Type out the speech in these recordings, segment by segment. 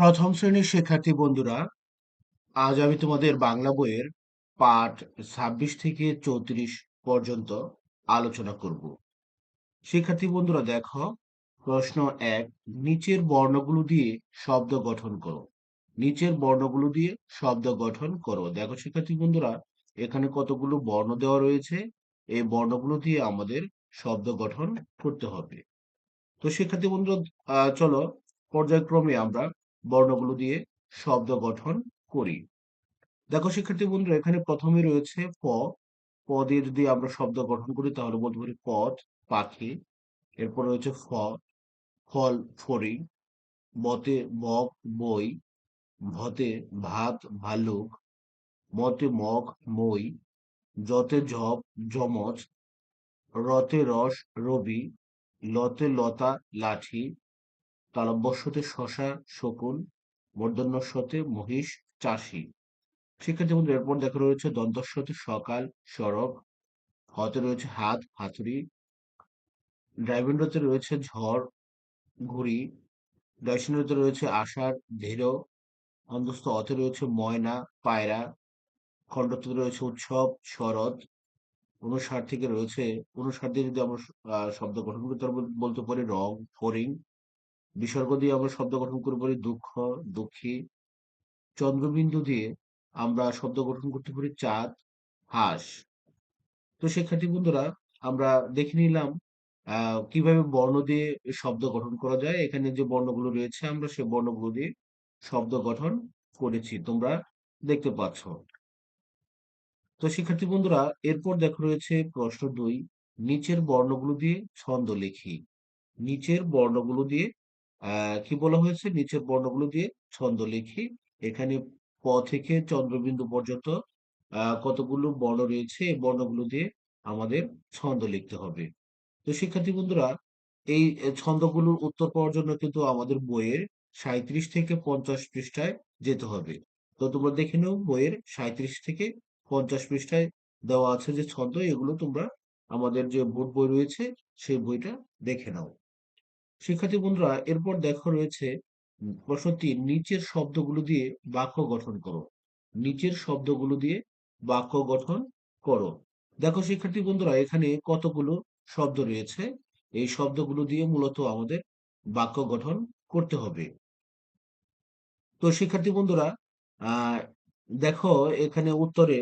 প্রথম শ্রেণির শিক্ষার্থী বন্ধুরা, আজ আমি তোমাদের বাংলা বইয়ের পাঠ ছাব্বিশ থেকে চৌত্রিশ পর্যন্ত আলোচনা করব। শিক্ষার্থী বন্ধুরা, দেখো, প্রশ্ন এক, নিচের বর্ণগুলো দিয়ে শব্দ গঠন করো। নিচের বর্ণগুলো দিয়ে শব্দ গঠন করো। দেখো শিক্ষার্থী বন্ধুরা, এখানে কতগুলো বর্ণ দেওয়া রয়েছে, এই বর্ণগুলো দিয়ে আমাদের শব্দ গঠন করতে হবে। তো শিক্ষার্থী বন্ধুরা চলো, পর্যায়ক্রমে আমরা বর্ণগুলো দিয়ে শব্দ গঠন করি। দেখো শিক্ষার্থী বন্ধুরা, এখানে প্রথমে রয়েছে প। প দিয়ে যদি আমরা শব্দ গঠন করি, তাহলে বলতে পারি পথ, পাখি। এরপর রয়েছে ফ, ফল, ফড়িং। মতে মগ বই ভতে ভাত, ভালুক। মতে মগ, মই। যতে ঝপ যমজ। রতে রস, রবি। লতে লতা, লাঠি। তালব্যস্যতে শশা, শকুন মূর্ধন্যস্বতে মহিষ, চাষি। শিক্ষার্থী বন্ধু এরপর দেখা রয়েছে দন্তস্বতে সকাল, সড়ক, হতে রয়েছে হাত, হাতুড়ি। ড্রাইভিংতে রয়েছে ঝড়, ঘুড়ি। দর্শনীয়তে রয়েছে আষাঢ় ধীর অন্তস্থ অথে রয়েছে ময়না, পায়রা। খণ্ডতে রয়েছে উৎসব, শরৎ। অনুসার থেকে রয়েছে অনুসার দিয়ে যদি আমরা শব্দ গঠন করতে বলতে পারি রং ফরিং বিসর্গ দিয়ে আমরা শব্দ গঠন করতে পারি দুঃখ, দুঃখী। চন্দ্রবিন্দু দিয়ে আমরা শব্দ গঠন করতে পারি চাঁদ, হাঁস। তো শিক্ষার্থী বন্ধুরা, আমরা দেখে নিলাম কীভাবে বর্ণ দিয়ে শব্দ গঠন করা যায়। এখানে যে বর্ণগুলো রয়েছে, আমরা সে বর্ণগুলো দিয়ে শব্দ গঠন করেছি। তোমরা দেখতে পাচ্ছ। তো শিক্ষার্থী বন্ধুরা, এরপর দেখো রয়েছে প্রশ্ন দুই। নিচের বর্ণগুলো দিয়ে ছন্দ লিখি। নিচের বর্ণগুলো দিয়ে কি বলা হয়েছে? নিচের বর্ণগুলো দিয়ে ছন্দ লিখি। এখানে প থেকে চন্দ্রবিন্দু পর্যন্ত কতগুলো বর্ণ রয়েছে? এই বর্ণগুলো দিয়ে আমাদের ছন্দ লিখতে হবে। তো শিক্ষার্থী বন্ধুরা, এই ছন্দগুলোর উত্তর পাওয়ার জন্য কিন্তু আমাদের বইয়ের সাঁইত্রিশ থেকে পঞ্চাশ পৃষ্ঠায় যেতে হবে। তো তোমরা দেখে নাও, বইয়ের সাঁইত্রিশ থেকে পঞ্চাশ পৃষ্ঠায় দেওয়া আছে যে ছন্দ, এগুলো তোমরা আমাদের যে বোর্ড বই রয়েছে, সেই বইটা দেখে নাও। শিক্ষার্থী বন্ধুরা এরপর দেখো রয়েছে উম, প্রশ্ন তিন নিচের শব্দগুলো দিয়ে বাক্য গঠন করো। নিচের শব্দগুলো দিয়ে বাক্য গঠন করো। দেখো শিক্ষার্থী বন্ধুরা এখানে কতগুলো শব্দ রয়েছে? এই শব্দগুলো দিয়ে মূলত আমাদের বাক্য গঠন করতে হবে। তো শিক্ষার্থী বন্ধুরা দেখো এখানে উত্তরে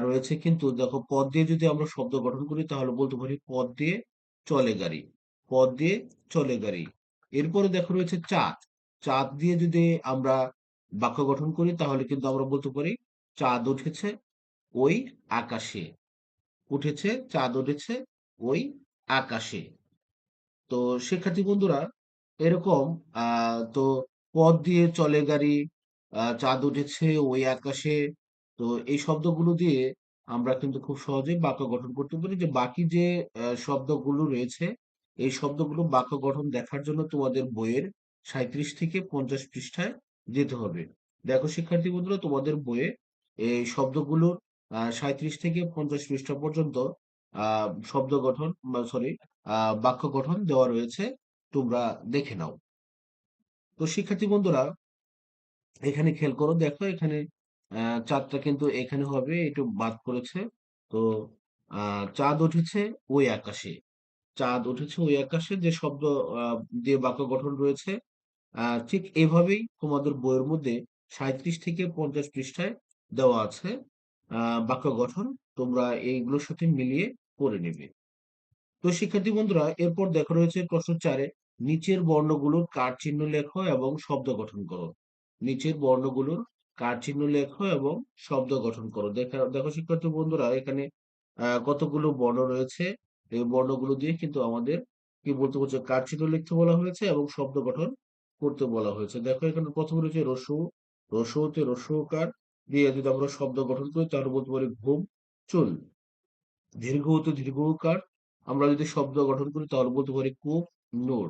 রয়েছে কিন্তু দেখো পদ দিয়ে যদি আমরা শব্দ গঠন করি তাহলে বলতে পারি পদ দিয়ে চলে গাড়ি। পদ দিয়ে চলে গাড়ি। এরপরে দেখো রয়েছে চাঁদ। চাঁদ দিয়ে যদি আমরা বাক্য গঠন করি, তাহলে কিন্তু আমরা বলতে পারি, চাঁদ উঠেছে, ওই আকাশে। উঠেছে, চাঁদ উঠেছে, ওই আকাশে। তো শিক্ষার্থী বন্ধুরা, এরকম তো পথ দিয়ে চলে গাড়ি চাঁদ উঠেছে, ওই আকাশে। তো এই শব্দগুলো দিয়ে আমরা কিন্তু খুব সহজেই বাক্য গঠন করতে পারি যে বাকি যে শব্দগুলো রয়েছে এই শব্দগুলো বাক্য গঠন দেখার জন্য তোমাদের বইয়ের সাঁইত্রিশ থেকে পঞ্চাশ পৃষ্ঠায় যেতে হবে। দেখো শিক্ষার্থী বন্ধুরা তোমাদের বইয়ে এই শব্দগুলোর আহ সাঁইত্রিশ থেকে পঞ্চাশ পৃষ্ঠা পর্যন্ত শব্দ গঠন সরি বাক্য গঠন দেওয়া রয়েছে, তোমরা দেখে নাও। তো শিক্ষার্থী বন্ধুরা এখানে খেয়াল করো, দেখো এখানে চাঁদটা কিন্তু এখানে হবে, একটু বাদ করেছে তো আহ চাঁদ উঠেছে ওই আকাশে। চাঁদ উঠেছে ওই আকাশে যে শব্দ দিয়ে বাক্য গঠন রয়েছে। ঠিক এভাবেই তোমাদের বইয়ের মধ্যে সাঁইত্রিশ থেকে পঞ্চাশ পৃষ্ঠায় দেওয়া আছে বাক্য গঠন। তোমরা এইগুলোর সাথে মিলিয়ে করে নেবে। তো শিক্ষার্থী বন্ধুরা, এরপর দেখা রয়েছে প্রশ্ন চারে, নিচের বর্ণগুলোর কার চিহ্ন লেখো এবং শব্দ গঠন করো। নিচের বর্ণগুলোর কার চিহ্ন লেখো এবং শব্দ গঠন করো। দেখা, দেখো শিক্ষার্থী বন্ধুরা, এখানে কতগুলো বর্ণ রয়েছে এই বর্ণগুলো দিয়ে কিন্তু আমাদের কি বলতে বলছে কার চিহ্ন লিখতে বলা হয়েছে এবং শব্দ গঠন করতে বলা হয়েছে। দেখো এখানে প্রথমে রয়েছে রসু, রসুতে রসুকার দিয়ে যদি আমরা শব্দ গঠন করি তাহলে বলতে পারি ঘুম, চুল। দীর্ঘ হতে দীর্ঘকার, আমরা যদি শব্দ গঠন করি তাহলে বলতে পারি কূপ, নূর।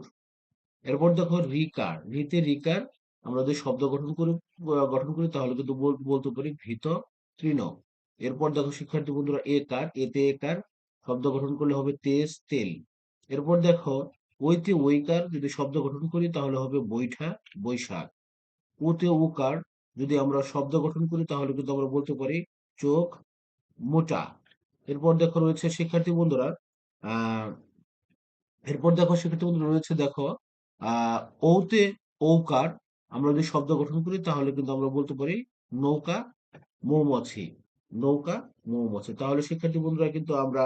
এরপর দেখো রিকার, রিতে রিকার, আমরা যদি শব্দ গঠন করি গঠন করি তাহলে কিন্তু বল- বলতে পারি ভীত, তৃণ। এরপর দেখো শিক্ষার্থী বন্ধুরা এ কার এতে একার শব্দ গঠন করলে হবে তেজ, তেল। এরপর দেখো ওইতে ওইকার যদি শব্দ গঠন করি, তাহলে হবে বৈঠা, বৈশাখ। ওতে ওকার যদি আমরা শব্দ গঠন করি, তাহলে কিন্তু আমরা বলতে পারি চোখ মোটা। এরপর দেখো রয়েছে শিক্ষার্থী বন্ধুরা, আহ, এরপর দেখো শিক্ষার্থী বন্ধুরা রয়েছে দেখো, আহ ওতে ওকার আমরা যদি শব্দ গঠন করি, তাহলে কিন্তু আমরা বলতে পারি নৌকা মৌমাছি। নৌকা মৌমাছি। তাহলে শিক্ষার্থী বন্ধুরা কিন্তু আমরা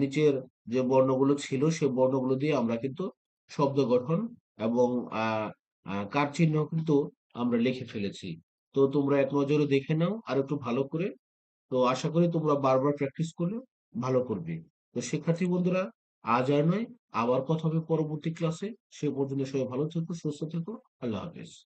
নিচের যে বর্ণগুলো ছিল, সে বর্ণগুলো দিয়ে আমরা কিন্তু শব্দ গঠন এবং কার চিহ্ন কিন্তু আমরা লিখে ফেলেছি। তো তোমরা এক নজরে দেখে নাও আর একটু ভালো করে। তো আশা করি তোমরা বারবার প্র্যাকটিস করলে ভালো করবে। তো শিক্ষার্থী বন্ধুরা, আজ আর নয়, আবার কথা হবে পরবর্তী ক্লাসে সে পর্যন্ত সবাই ভালো থেকো, সুস্থ থেকো। আল্লাহ হাফেজ।